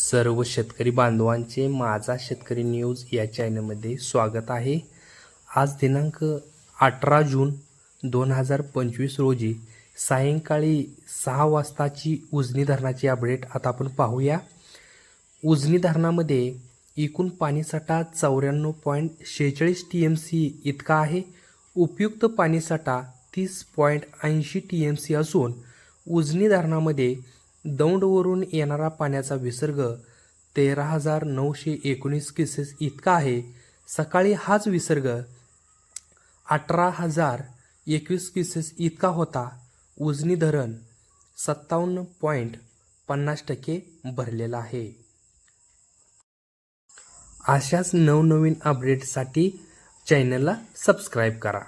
सर्व शेतकरी बांधवांचे माझा शेतकरी न्यूज या चॅनलमध्ये स्वागत आहे. आज दिनांक अठरा जून दोन हजार पंचवीस रोजी सायंकाळी सहा वाजताची उजनी धरणाची अपडेट आता आपण पाहूया. उजनी धरणामध्ये एकूण पाणीसाठा चौऱ्याण्णव पॉईंट शेहेचाळीस टी एम सी इतका आहे. उपयुक्त पाणीसाठा तीस पॉईंट ऐंशी टी एम सी असून उजनी धरणामध्ये दौंडवरून येणारा पाण्याचा विसर्ग तेरा हजार नऊशे एकोणीस केसेस इतका आहे. सकाळी हाच विसर्ग अठरा हजार एकवीस केसेस इतका होता. उजनी धरण सत्तावन्न पॉईंट पन्नास टक्के भरलेलं आहे. अशाच नवनवीन अपडेटसाठी चॅनलला सबस्क्राईब करा.